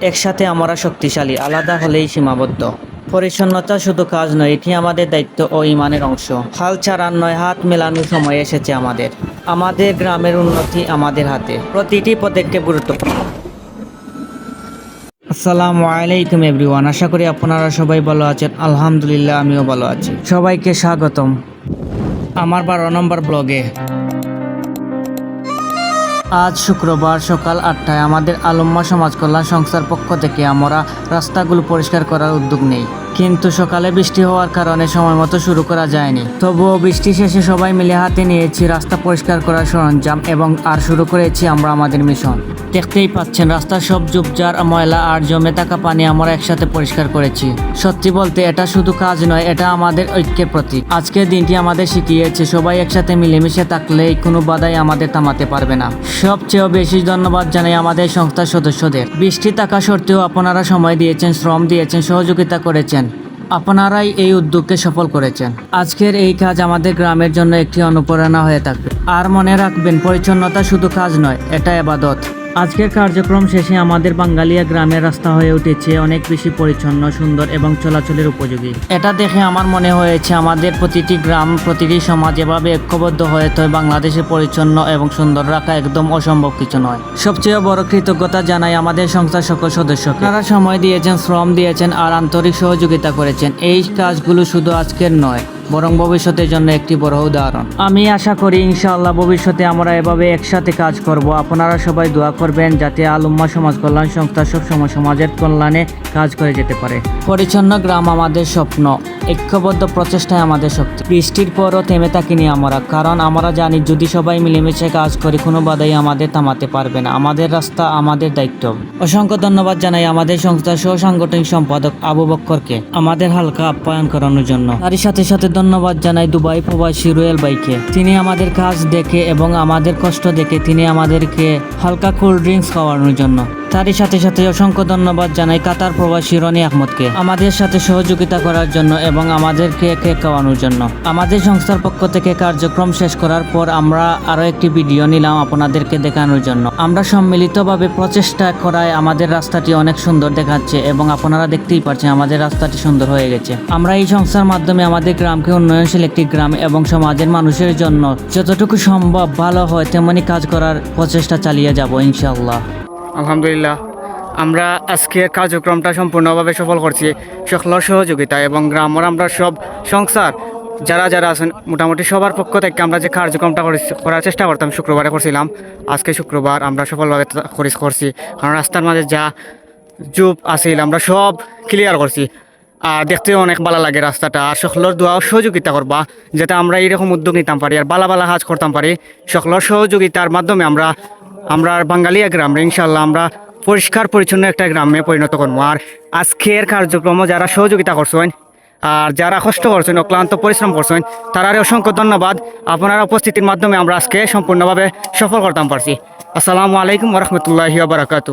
একসাথে আমরা শক্তিশালী, আলাদা হলেই সীমাবদ্ধ। পরিচ্ছন্নতা শুধু কাজ নয়, এটি আমাদের দায়িত্ব ও ইমানের অংশ। হাল ছাড়ার নয়, হাত মেলানোর সময় এসেছে আমাদের। আমাদের গ্রামের উন্নতি আমাদের হাতে। প্রতিটি পদক্ষেপ গুরুত্বপূর্ণ। আসসালামু আলাইকুম এভরিওয়ান, আশা করি আপনারা সবাই ভালো আছেন। আলহামদুলিল্লাহ, আমিও ভালো আছি। সবাইকে স্বাগতম। আমার বারো নম্বর ব্লগে আজ শুক্রবার সকাল আটটায় আমাদের আলম্মা সমাজ কল্যাণ সংস্থার পক্ষ থেকে আমরা রাস্তাগুলো পরিষ্কার করার উদ্যোগ নেই। কিন্তু সকালে বৃষ্টি হওয়ার কারণে সময় মতো শুরু করা যায়নি। তবুও বৃষ্টি শেষে সবাই মিলে হাতে নিয়েছি রাস্তা পরিষ্কার করার সরঞ্জাম এবং আর শুরু করেছি আমরা আমাদের মিশন। দেখতেই পাচ্ছেন, রাস্তার সব জুবজার ময়লা আর জমে থাকা পানি আমরা একসাথে পরিষ্কার করেছি। সত্যি বলতে এটা শুধু কাজ নয়, এটা আমাদের ঐক্যের প্রতীক। আজকের দিনটি আমাদের শিখিয়েছে, সবাই একসাথে মিলেমিশে থাকলেই কোনো বাধাই আমাদের থামাতে পারবে না। সবচেয়ে বেশি ধন্যবাদ জানাই আমাদের সংস্থার সদস্যদের। বৃষ্টি থাকা সত্ত্বেও আপনারা সময় দিয়েছেন, শ্রম দিয়েছেন, সহযোগিতা করেছেন। আপনারাই এই উদ্যোগকে সফল করেছেন। আজকের এই কাজ আমাদের গ্রামের জন্য একটি অনুপ্রেরণা হয়ে থাকবে। আর মনে রাখবেন, পরিচ্ছন্নতা শুধু কাজ নয়, এটা এবাদত আজকের কার্যক্রম শেষে আমাদের বাঙ্গালিয়া গ্রামের রাস্তা হয়ে উঠেছে অনেক বেশি পরিচ্ছন্ন, সুন্দর এবং চলাচলের উপযোগী। এটা দেখে আমার মনে হয়েছে আমাদের প্রতিটি গ্রাম, প্রতিটি সমাজ এভাবে ঐক্যবদ্ধ হয়ে তো বাংলাদেশে পরিচ্ছন্ন এবং সুন্দর রাখা একদম অসম্ভব কিছু নয়। সবচেয়ে বড় কৃতজ্ঞতা জানাই আমাদের সংস্থার সকল সদস্য তারা সময় দিয়েছেন, শ্রম দিয়েছেন আর আন্তরিক সহযোগিতা করেছেন। এই কাজগুলো শুধু আজকের নয়। বরং ভবিষ্যতের জন্য একটি বড় উদাহরণ। আমি আশা করি ইনশাআল্লাহ ভবিষ্যতে আমরা এভাবে একসাথে কাজ করব। আপনারা সবাই দোয়া করবেন যাতে আলুম্মা সমাজ কল্যাণ সংস্থা সবসময় সমাজের কল্যাণে কাজ করে যেতে পারে। পরিচ্ছন্ন গ্রাম আমাদের স্বপ্ন ঐক্যবদ্ধ প্রচেষ্টায় আমাদের শক্তি। বৃষ্টির পরও থেমে থাকিনি আমরা কারণ আমরা জানি যদি সবাই মিলেমিশে কাজ করি কোনো বাধাই আমাদের থামাতে পারবে না। আমাদের রাস্তা আমাদের দায়িত্ব। অসংখ্য ধন্যবাদ জানাই আমাদের সংস্থার সহ সাংগঠনিক সম্পাদক আবু বক্করকে। আমাদের হালকা আপ্যায়ন করানোর জন্য। তারই সাথে সাথে ধন্যবাদ জানাই দুবাই প্রবাসী রুয়েল বাইকে। তিনি আমাদের কাজ দেখে এবং আমাদের কষ্ট দেখে তিনি আমাদেরকে হালকা কোল্ড ড্রিঙ্কস খাওয়ানোর জন্য। তারই সাথে সাথে অসংখ্য ধন্যবাদ জানাই কাতার প্রবাসী রনি আহমদকে। আমাদের সাথে সহযোগিতা করার জন্য এবং আমাদেরকে কেক খাওয়ানোর জন্য। আমাদের সংস্থার পক্ষ থেকে কার্যক্রম শেষ করার পর আমরা আরও একটি ভিডিও নিলাম আপনাদেরকে দেখানোর জন্য। আমরা সম্মিলিতভাবে প্রচেষ্টা করায় আমাদের রাস্তাটি অনেক সুন্দর দেখাচ্ছে এবং আপনারা দেখতেই পারছেন আমাদের রাস্তাটি সুন্দর হয়ে গেছে। আমরা এই সংস্থার মাধ্যমে আমাদের গ্রামকে উন্নয়নশীল একটি গ্রাম এবং সমাজের মানুষের জন্য যতটুকু সম্ভব ভালো হয় তেমনি কাজ করার প্রচেষ্টা চালিয়ে যাব ইনশাআল্লাহ। আলহামদুলিল্লাহ। আমরা আজকের কার্যক্রমটা সম্পূর্ণভাবে সফল করছি। সকলের সহযোগিতা এবং গ্রামের আমরা সব সংসার, যারা যারা আছেন, মোটামুটি সবার পক্ষ থেকে আমরা যে কার্যক্রমটা করার চেষ্টা করতাম, শুক্রবারে করছিলাম। আজকে শুক্রবার আমরা সফলভাবে করছি। কারণ রাস্তার মাঝে যা জুপ আছিল, আমরা সব ক্লিয়ার করছি। আর দেখতেও অনেক ভালো লাগে রাস্তাটা। আর সকলের দোয়া সহযোগিতা করবা, যাতে আমরা এইরকম উদ্যোগ নিতাম পারি আর বালা বালা কাজ করতাম পারি। সকলের সহযোগিতার মাধ্যমে আমরা আমরা বাঙালিয়া গ্রাম ইনশাল্লাহ আমরা পরিষ্কার পরিচ্ছন্ন একটা গ্রামে পরিণত করব। আর আজকের কার্যক্রম যারা সহযোগিতা করছেন আর যারা কষ্ট করছেন অক্লান্ত পরিশ্রম করছেন তারারে অসংখ্য ধন্যবাদ। আপনার উপস্থিতির মাধ্যমে আমরা আজকে সম্পূর্ণভাবে সফল করতাম পারছি। আসসালামু আলাইকুম রহমতুল্লাহি বারাকাতু